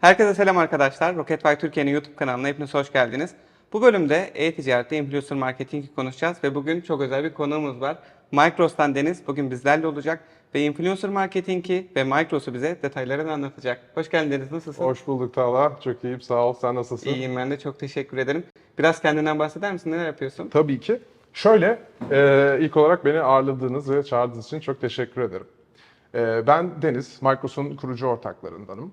Herkese selam arkadaşlar. Rocketfy Türkiye'nin YouTube kanalına hepiniz hoş geldiniz. Bu bölümde e-ticarette influencer marketingi konuşacağız ve bugün çok özel bir konuğumuz var. Micros'tan Deniz bugün bizlerle olacak ve influencer marketingi ve Micros'u bize detaylarını anlatacak. Hoş geldin Deniz, nasılsın? Hoş bulduk Tala. Çok iyiyim. Sağ ol. Sen nasılsın? İyiyim ben de çok teşekkür ederim. Biraz kendinden bahseder misin? Neler yapıyorsun? Tabii ki. Şöyle, e, ilk olarak beni ağırladığınız ve çağırdığınız için çok teşekkür ederim. E, ben Deniz, Microsoft'un kurucu ortaklarındanım.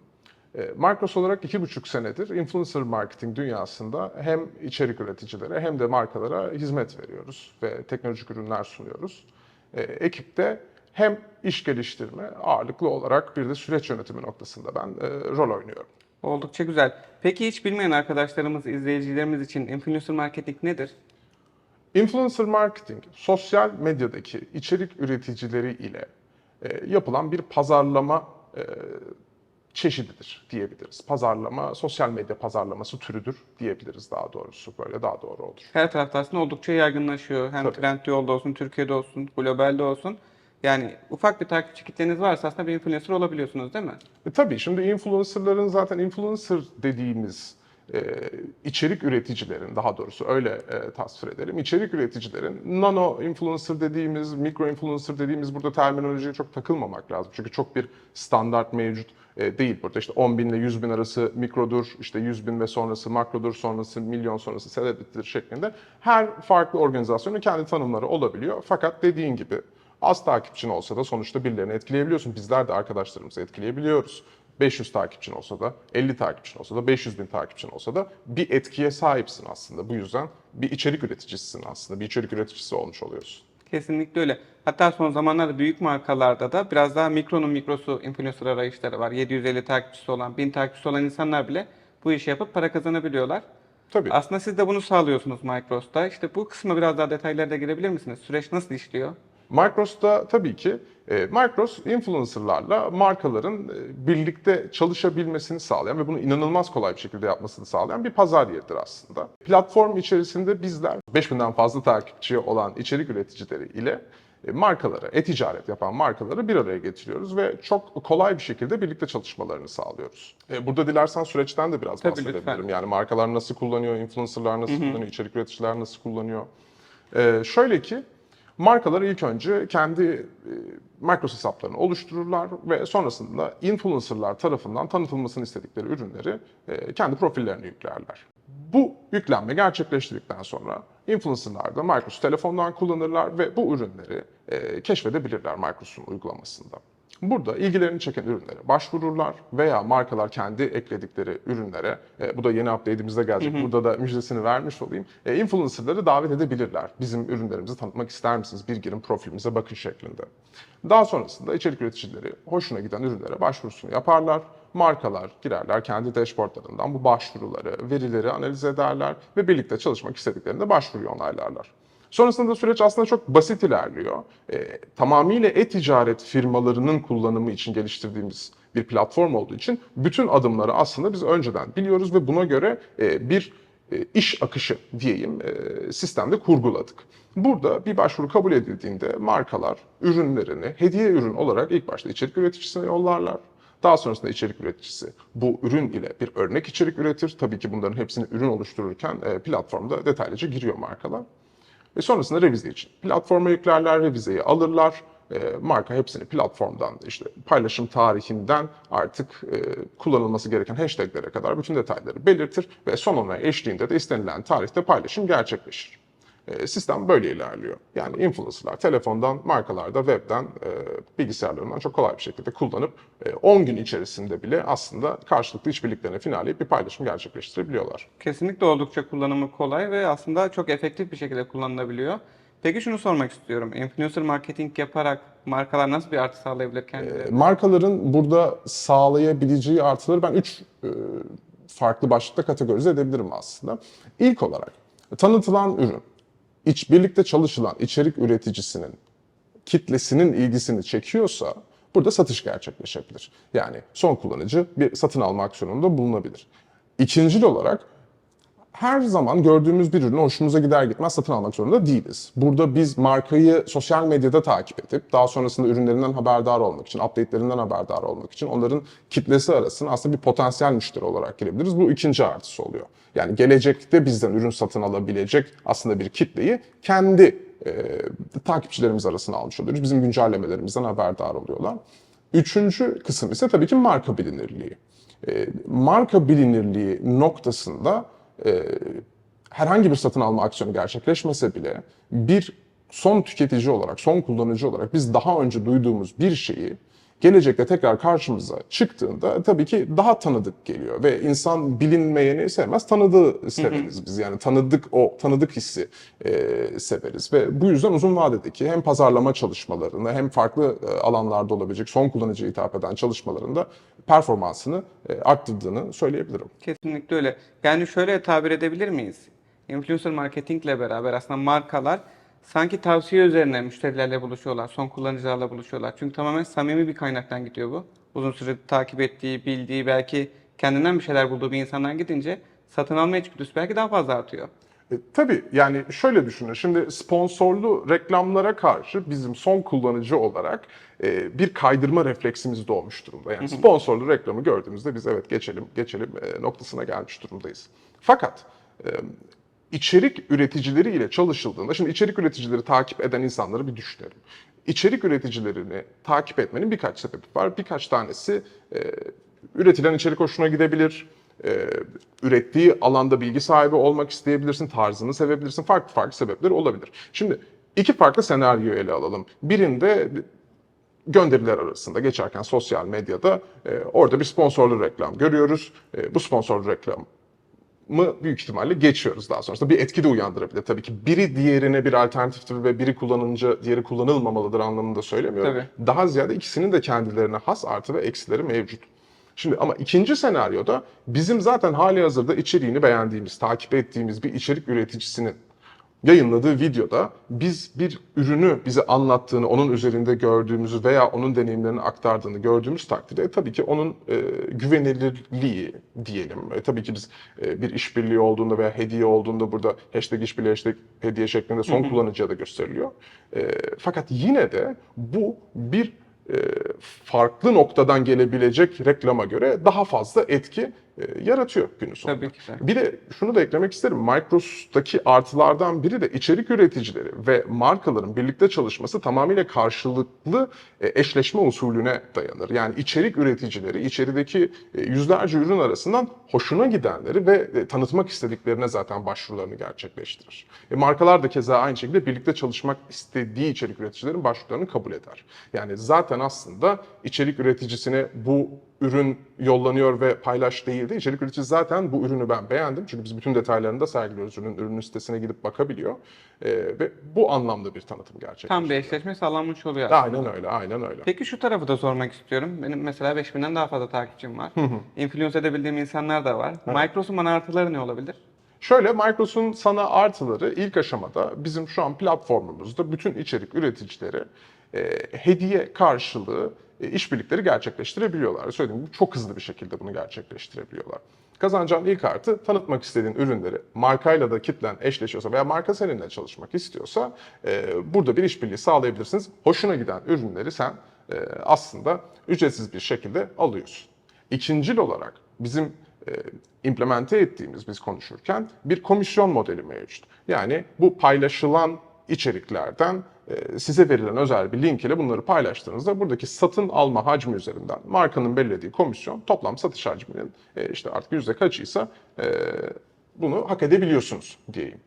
E, Microsoft olarak iki buçuk senedir influencer marketing dünyasında hem içerik üreticilere hem de markalara hizmet veriyoruz ve teknolojik ürünler sunuyoruz. E, ekipte hem iş geliştirme ağırlıklı olarak bir de süreç yönetimi noktasında ben e, rol oynuyorum. Oldukça güzel. Peki hiç bilmeyen arkadaşlarımız, izleyicilerimiz için influencer marketing nedir? Influencer marketing, sosyal medyadaki içerik üreticileri ile e, yapılan bir pazarlama e, çeşididir diyebiliriz. Pazarlama, sosyal medya pazarlaması türüdür diyebiliriz daha doğrusu. Böyle daha doğru olur. Her tarafta aslında oldukça yaygınlaşıyor. Hem Tabii. Trendyol'da olsun, Türkiye'de olsun, globalde olsun. Yani ufak bir takipçi kitleniz varsa aslında bir influencer olabiliyorsunuz değil mi? E, tabii şimdi influencerların zaten influencer dediğimiz e, içerik üreticilerin daha doğrusu öyle e, tasvir edelim. İçerik üreticilerin nano influencer dediğimiz, mikro influencer dediğimiz burada terminolojiye çok takılmamak lazım. Çünkü çok bir standart mevcut e, değil burada. İşte 10 bin ile 100 bin arası mikrodur, işte 100 bin ve sonrası makrodur, sonrası milyon sonrası celebrity'dir şeklinde. Her farklı organizasyonun kendi tanımları olabiliyor. Fakat dediğin gibi az takipçin olsa da sonuçta birilerini etkileyebiliyorsun. Bizler de arkadaşlarımızı etkileyebiliyoruz. 500 takipçin olsa da, 50 takipçin olsa da, 500 bin takipçin olsa da bir etkiye sahipsin aslında. Bu yüzden bir içerik üreticisisin aslında. Bir içerik üreticisi olmuş oluyorsun. Kesinlikle öyle. Hatta son zamanlarda büyük markalarda da biraz daha mikronun mikrosu influencer arayışları var. 750 takipçisi olan, 1000 takipçisi olan insanlar bile bu işi yapıp para kazanabiliyorlar. Tabii. Aslında siz de bunu sağlıyorsunuz Microsoft'ta. İşte bu kısma biraz daha detaylara da girebilir misiniz? Süreç nasıl işliyor? Microsoft'ta tabii ki e, Microsoft influencerlarla markaların e, birlikte çalışabilmesini sağlayan ve bunu inanılmaz kolay bir şekilde yapmasını sağlayan bir pazar yeridir aslında. Platform içerisinde bizler 5000'den fazla takipçi olan içerik üreticileri ile e, markaları, e-ticaret yapan markaları bir araya getiriyoruz ve çok kolay bir şekilde birlikte çalışmalarını sağlıyoruz. E, Burada dilersen süreçten de biraz Tabii, bahsedebilirim. lütfen. Yani markalar nasıl kullanıyor, influencerlar nasıl kullanıyor, içerik üreticiler nasıl kullanıyor. E, şöyle ki Markalar ilk önce kendi e, Microsoft hesaplarını oluştururlar ve sonrasında influencerlar tarafından tanıtılmasını istedikleri ürünleri e, kendi profillerine yüklerler. Bu yüklenme gerçekleştirdikten sonra influencerlar da Microsoft telefondan kullanırlar ve bu ürünleri e, keşfedebilirler Microsoft'un uygulamasında. Burada ilgilerini çeken ürünlere başvururlar veya markalar kendi ekledikleri ürünlere, e, bu da yeni update'imizde gelecek, burada da müjdesini vermiş olayım, e, influencerları davet edebilirler. Bizim ürünlerimizi tanıtmak ister misiniz? Bir girin profilimize bakın şeklinde. Daha sonrasında içerik üreticileri hoşuna giden ürünlere başvurusunu yaparlar. Markalar girerler kendi dashboardlarından bu başvuruları, verileri analiz ederler ve birlikte çalışmak istediklerinde başvuruyu onaylarlar. Sonrasında süreç aslında çok basit ilerliyor. E, tamamıyla e-ticaret firmalarının kullanımı için geliştirdiğimiz bir platform olduğu için bütün adımları aslında biz önceden biliyoruz ve buna göre e, bir e, iş akışı diyeyim e, sistemde kurguladık. Burada bir başvuru kabul edildiğinde markalar ürünlerini hediye ürün olarak ilk başta içerik üreticisine yollarlar. Daha sonrasında içerik üreticisi bu ürün ile bir örnek içerik üretir. Tabii ki bunların hepsini ürün oluştururken e, platformda detaylıca giriyor markalar. Ve sonrasında revize için platforma yüklerler, revizeyi alırlar. E, marka hepsini platformdan işte paylaşım tarihinden artık e, kullanılması gereken hashtaglere kadar bütün detayları belirtir ve son onay eşliğinde de istenilen tarihte paylaşım gerçekleşir. E, sistem böyle ilerliyor. Yani influencerlar telefondan, markalar da webden, e, bilgisayarlarından çok kolay bir şekilde kullanıp e, 10 gün içerisinde bile aslında karşılıklı işbirliklerine finalleyip bir paylaşım gerçekleştirebiliyorlar. Kesinlikle oldukça kullanımı kolay ve aslında çok efektif bir şekilde kullanılabiliyor. Peki şunu sormak istiyorum. Influencer marketing yaparak markalar nasıl bir artı sağlayabilir kendilerine? E, Markaların burada sağlayabileceği artıları ben 3 farklı başlıkta kategorize edebilirim aslında. İlk olarak tanıtılan ürün, iç birlikte çalışılan içerik üreticisinin kitlesinin ilgisini çekiyorsa burada satış gerçekleşebilir. Yani son kullanıcı bir satın alma aksiyonunda bulunabilir. İkincil olarak her zaman gördüğümüz bir ürünü hoşumuza gider gitmez satın almak zorunda değiliz. Burada biz markayı sosyal medyada takip edip daha sonrasında ürünlerinden haberdar olmak için, update'lerinden haberdar olmak için onların kitlesi arasında aslında bir potansiyel müşteri olarak girebiliriz. Bu ikinci artısı oluyor. Yani gelecekte bizden ürün satın alabilecek aslında bir kitleyi kendi e, takipçilerimiz arasına almış oluyoruz. Bizim güncellemelerimizden haberdar oluyorlar. Üçüncü kısım ise tabii ki marka bilinirliği. E, marka bilinirliği noktasında e, herhangi bir satın alma aksiyonu gerçekleşmese bile bir son tüketici olarak, son kullanıcı olarak biz daha önce duyduğumuz bir şeyi gelecekte tekrar karşımıza çıktığında tabii ki daha tanıdık geliyor ve insan bilinmeyeni sevmez, tanıdığı severiz biz. Yani tanıdık o tanıdık hissi e, severiz ve bu yüzden uzun vadedeki hem pazarlama çalışmalarında hem farklı e, alanlarda olabilecek son kullanıcıya hitap eden çalışmalarında performansını e, arttırdığını söyleyebilirim. Kesinlikle öyle. Yani şöyle tabir edebilir miyiz? Influencer marketingle beraber aslında markalar sanki tavsiye üzerine müşterilerle buluşuyorlar, son kullanıcılarla buluşuyorlar. Çünkü tamamen samimi bir kaynaktan gidiyor bu. Uzun süre takip ettiği, bildiği, belki kendinden bir şeyler bulduğu bir insandan gidince satın alma içgüdüsü belki daha fazla artıyor. E, tabii yani şöyle düşünün. Şimdi sponsorlu reklamlara karşı bizim son kullanıcı olarak e, bir kaydırma refleksimiz doğmuş durumda. Yani sponsorlu reklamı gördüğümüzde biz evet geçelim geçelim e, noktasına gelmiş durumdayız. Fakat e, içerik üreticileri ile çalışıldığında, şimdi içerik üreticileri takip eden insanları bir düşünelim. İçerik üreticilerini takip etmenin birkaç sebebi var. Birkaç tanesi e, üretilen içerik hoşuna gidebilir, e, ürettiği alanda bilgi sahibi olmak isteyebilirsin, tarzını sevebilirsin, farklı farklı sebepler olabilir. Şimdi iki farklı senaryo ele alalım. Birinde gönderiler arasında geçerken sosyal medyada e, orada bir sponsorlu reklam görüyoruz. E, bu sponsorlu reklam mı büyük ihtimalle geçiyoruz daha sonrasında. Bir etki de uyandırabilir. Tabii ki biri diğerine bir alternatiftir ve biri kullanınca diğeri kullanılmamalıdır anlamında söylemiyorum. Tabii. Daha ziyade ikisinin de kendilerine has artı ve eksileri mevcut. Şimdi ama ikinci senaryoda bizim zaten hali hazırda içeriğini beğendiğimiz, takip ettiğimiz bir içerik üreticisinin yayınladığı videoda biz bir ürünü bize anlattığını, onun üzerinde gördüğümüzü veya onun deneyimlerini aktardığını gördüğümüz takdirde e, tabii ki onun e, güvenilirliği diyelim. E, tabii ki biz e, bir işbirliği olduğunda veya hediye olduğunda burada hashtag işbirliği, hashtag hediye şeklinde son kullanıcıya da gösteriliyor. E, fakat yine de bu bir e, farklı noktadan gelebilecek reklama göre daha fazla etki yaratıyor günün sonunda. Tabii ki de. Bir de şunu da eklemek isterim. Microsoft'taki artılardan biri de içerik üreticileri ve markaların birlikte çalışması tamamıyla karşılıklı e, eşleşme usulüne dayanır. Yani içerik üreticileri içerideki e, yüzlerce ürün arasından hoşuna gidenleri ve e, tanıtmak istediklerine zaten başvurularını gerçekleştirir. E, markalar da keza aynı şekilde birlikte çalışmak istediği içerik üreticilerin başvurularını kabul eder. Yani zaten aslında içerik üreticisine bu ürün yollanıyor ve paylaş değil de içerik üreticisi zaten bu ürünü ben beğendim. Çünkü biz bütün detaylarını da sergiliyoruz. Ürün, ürünün sitesine gidip bakabiliyor. Ee, ve bu anlamda bir tanıtım gerçekleştiriyor. Tam bir eşleşme sağlanmış oluyor aslında. Aynen öyle, aynen öyle. Peki şu tarafı da sormak istiyorum. Benim mesela 5000'den daha fazla takipçim var. Influence edebildiğim insanlar da var. Microsoft'un bana artıları ne olabilir? Şöyle Microsoft'un sana artıları ilk aşamada bizim şu an platformumuzda bütün içerik üreticileri e, hediye karşılığı e, işbirlikleri gerçekleştirebiliyorlar. Söylediğim gibi çok hızlı bir şekilde bunu gerçekleştirebiliyorlar. Kazanacağın ilk artı tanıtmak istediğin ürünleri markayla da kitlen eşleşiyorsa veya marka seninle çalışmak istiyorsa e, burada bir işbirliği sağlayabilirsiniz. Hoşuna giden ürünleri sen e, aslında ücretsiz bir şekilde alıyorsun. İkincil olarak bizim e, implemente ettiğimiz biz konuşurken bir komisyon modeli mevcut. Yani bu paylaşılan içeriklerden e, size verilen özel bir link ile bunları paylaştığınızda buradaki satın alma hacmi üzerinden markanın belirlediği komisyon toplam satış hacminin e, işte artık yüzde kaçıysa e, bunu hak edebiliyorsunuz diyeyim.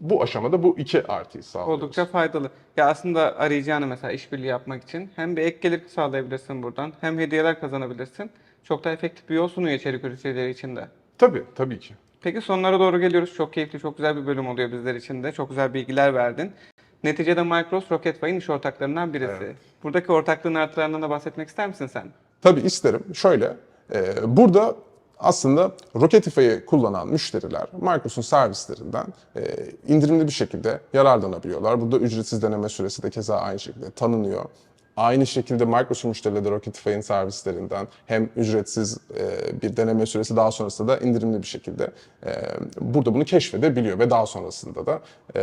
Bu aşamada bu iki artıyı sağlıyoruz. Oldukça faydalı. Ya aslında arayacağını mesela işbirliği yapmak için hem bir ek gelir sağlayabilirsin buradan hem hediyeler kazanabilirsin. Çok da efektif bir yol sunuyor içerik üreticileri için de. Tabii, tabii ki. Peki sonlara doğru geliyoruz. Çok keyifli, çok güzel bir bölüm oluyor bizler için de. Çok güzel bilgiler verdin. Neticede Microsoft Rocketfy'ın iş ortaklarından birisi. Evet. Buradaki ortaklığın artılarından da bahsetmek ister misin sen? Tabii isterim. Şöyle, e, burada aslında Rocketify'ı kullanan müşteriler Microsoft servislerinden e, indirimli bir şekilde yararlanabiliyorlar. Burada ücretsiz deneme süresi de keza aynı şekilde tanınıyor. Aynı şekilde Microsoft müşterileri de Rocketify'in servislerinden hem ücretsiz e, bir deneme süresi daha sonrasında da indirimli bir şekilde e, burada bunu keşfedebiliyor ve daha sonrasında da e,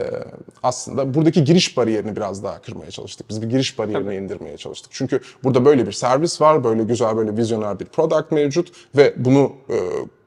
aslında buradaki giriş bariyerini biraz daha kırmaya çalıştık. Biz bir giriş bariyerini indirmeye çalıştık. Çünkü burada böyle bir servis var, böyle güzel böyle vizyoner bir product mevcut ve bunu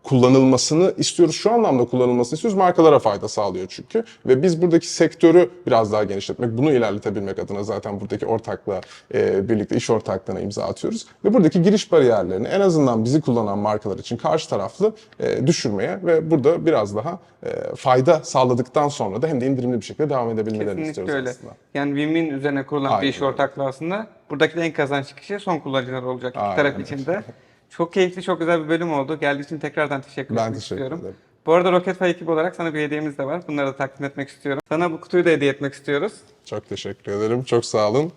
kullanılmasını istiyoruz. Şu anlamda kullanılmasını istiyoruz. Markalara fayda sağlıyor çünkü. Ve biz buradaki sektörü biraz daha genişletmek, bunu ilerletebilmek adına zaten buradaki ortakla e, birlikte iş ortaklığına imza atıyoruz. Ve buradaki giriş bariyerlerini en azından bizi kullanan markalar için karşı taraflı e, düşürmeye ve burada biraz daha e, fayda sağladıktan sonra da hem de indirimli bir şekilde devam edebilmelerini Kesinlikle istiyoruz öyle. aslında. Yani win-win üzerine kurulan bir Aynen iş öyle. ortaklığı aslında. Buradaki en kazanç kişi son kullanıcılar olacak iki Aynen taraf öyle. için de. Çok keyifli, çok güzel bir bölüm oldu. Geldiği için tekrardan teşekkür Ben etmek teşekkür istiyorum. ederim. Bu arada Rocketfy ekibi olarak sana bir hediyemiz de var. Bunları da takdim etmek istiyorum. Sana bu kutuyu da hediye etmek istiyoruz. Çok teşekkür ederim. Çok sağ olun.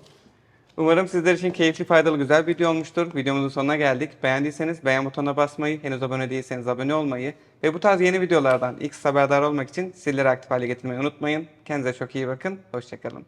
Umarım sizler için keyifli, faydalı, güzel bir video olmuştur. Videomuzun sonuna geldik. Beğendiyseniz beğen butonuna basmayı, henüz abone değilseniz abone olmayı ve bu tarz yeni videolardan ilk haberdar olmak için zilleri aktif hale getirmeyi unutmayın. Kendinize çok iyi bakın. Hoşçakalın.